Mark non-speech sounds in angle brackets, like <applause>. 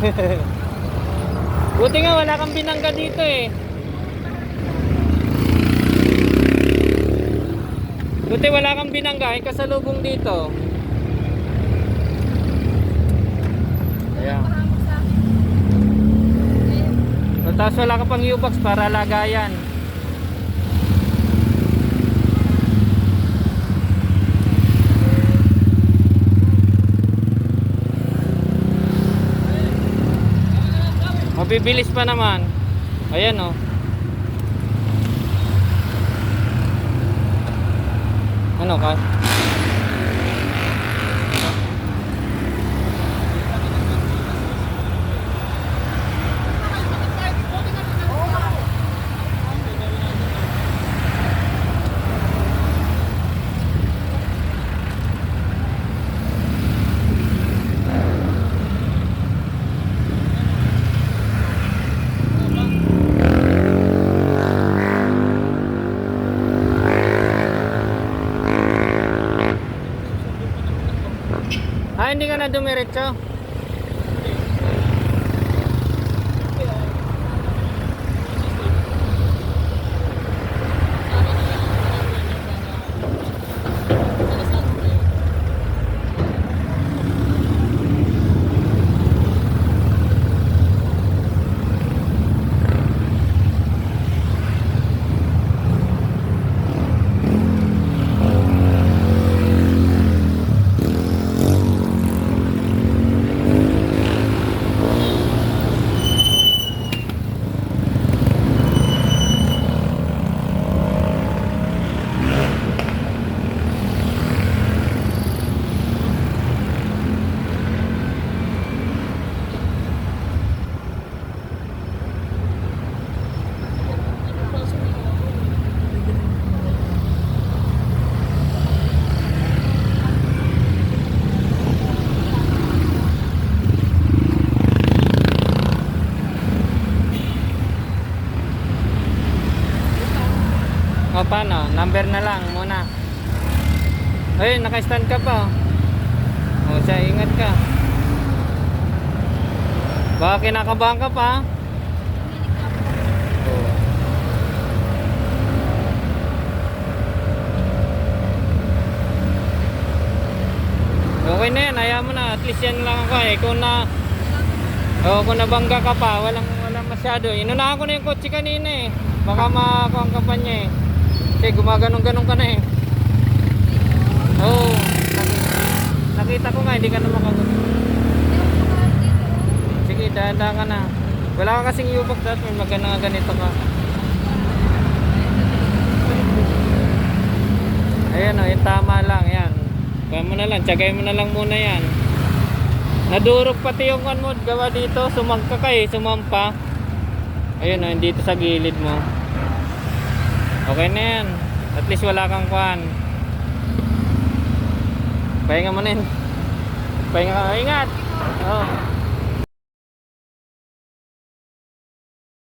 <laughs> Buti nga wala kang binangga dito eh. Buti wala kang binangga, ay kasalubong dito. Ayan. So, tapos wala ka pang U-box para lagayan. Mabibilis pa naman. Ayan oh. Ano ka? Ah, hindi ka na dumiretso? O paano? Number na lang muna. Ayun, naka-stand ka pa. O siya, ingat ka. Baka kinakabahan ka pa. O. Okay na yan, ayaw mo na. At least yan lang ako eh. Kung na... O, kung nabangga ka pa, walang, walang masyado. Inunahan ko na yung kotse kanina eh. Baka makakuha ka pa niya eh. Kasi gumaganong-ganong ka na eh. Oo. Oh, nakita ko nga, hindi ka na makagot. Sige, dahan-dahan ka na. Wala ka kasing yubak dati, may magana ganito ka. Ayan o, yung tama lang, yan. Gawin mo na lang, tsagay mo na lang muna yan. Nadurog pati yung kan mo, gawa dito, sumagka ka eh, sumampa. Ayun o, dito sa gilid mo. Okay na yan. At least wala kang kwan. Pahinga mo na yun. Pahinga ka. Ingat! Oh.